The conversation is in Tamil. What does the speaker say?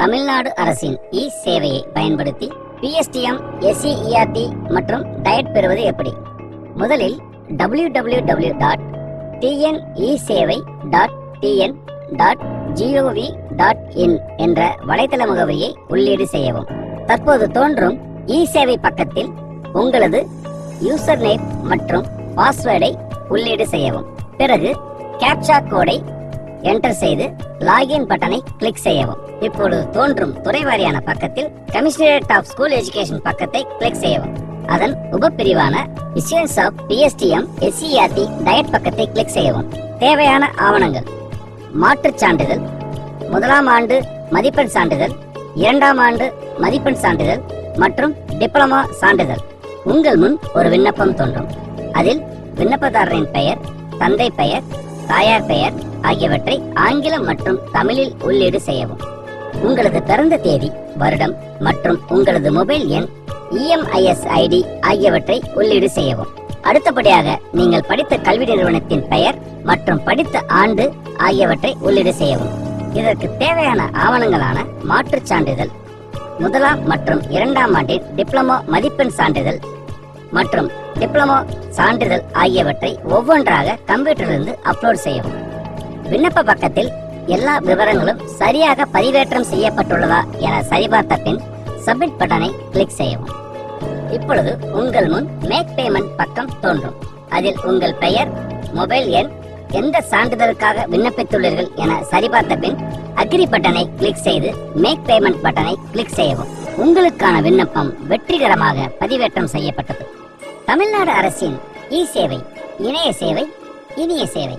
தமிழ்நாடு அரசின் இ சேவையை பயன்படுத்தி பிஎஸ்டிஎம் எஸ்இஇஆர்டி மற்றும் டயட் பெறுவது எப்படி? முதலில் W W W dot TNE சேவை dot TN dot GOV dot in என்ற வலைத்தள முகவரியை உள்ளீடு செய்யவும். தற்போது தோன்றும் இ சேவை பக்கத்தில் உங்களது யூசர் நேம் மற்றும் பாஸ்வேர்டை உள்ளீடு செய்யவும். பிறகு கேப்சா கோடை என்டர் செய்து லாகின் பட்டனை கிளிக் செய்யவும். இப்பொழுது தோன்றும் துறைவாரியான பக்கத்தில் கமிஷனரேட் ஆஃப் ஸ்கூல் எஜுகேஷன் பக்கத்தை கிளிக் செய்யவும். அதன் உபப்பிரிவான விஷயன்ஸ் ஆஃப் பிஎஸ்டிஎம் எஸ்சிஆர்டி டயட் பக்கத்தை கிளிக் செய்யவும். தேவையான ஆவணங்கள். மாற்றுச் சான்றிதழ். முதலாம் ஆண்டு மதிப்பெண் சான்றிதழ். இரண்டாம் ஆண்டு மதிப்பெண் சான்றிதழ் மற்றும் டிப்ளமா சான்றிதழ். உங்கள் முன் ஒரு விண்ணப்பம் தோன்றும். அதில் விண்ணப்பதாரரின் பெயர் தந்தை பெயர் தாயார் பெயர் ஆகியவற்றை ஆங்கிலம் மற்றும் தமிழில் உள்ளீடு செய்யவும். உங்களது பிறந்த தேதி வருடம் மற்றும் உங்களது மொபைல் எண் இஎம்ஐஎஸ் ஐடி ஆகியவற்றை உள்ளீடு செய்யவும். அடுத்தபடியாக நீங்கள் படித்த கல்வி நிறுவனத்தின் பெயர் மற்றும் படித்த ஆண்டு ஆகியவற்றை உள்ளீடு செய்யவும். இதற்கு தேவையான ஆவணங்களான மாற்றுச் சான்றிதழ் முதலாம் மற்றும் இரண்டாம் ஆண்டின் டிப்ளமோ மதிப்பெண் சான்றிதழ் மற்றும் டிப்ளமோ சான்றிதழ் ஆகியவற்றை ஒவ்வொன்றாக கம்ப்யூட்டரிலிருந்து அப்லோட் செய்யவும். விண்ணப்ப பக்கத்தில் எல்லா விவரங்களும் சரியாக பதிவேற்றம் செய்யப்பட்டுள்ளதா என சரிபார்த்த பின் சப்மிட் பட்டனை கிளிக் செய்யவும். இப்பொழுது உங்கள் முன் மேக் பேமெண்ட் பக்கம் தோன்றும். அதில் உங்கள் பெயர் மொபைல் எண் எந்த சான்றிதழுக்காக விண்ணப்பித்துள்ளீர்கள் என சரிபார்த்த பின் அக்ரி பட்டனை கிளிக் செய்து மேக் பேமெண்ட் பட்டனை கிளிக் செய்யவும். உங்களுக்கான விண்ணப்பம் வெற்றிகரமாக பதிவேற்றம் செய்யப்பட்டது. தமிழ்நாடு அரசின் இ சேவை இணைய சேவை இனிய சேவை.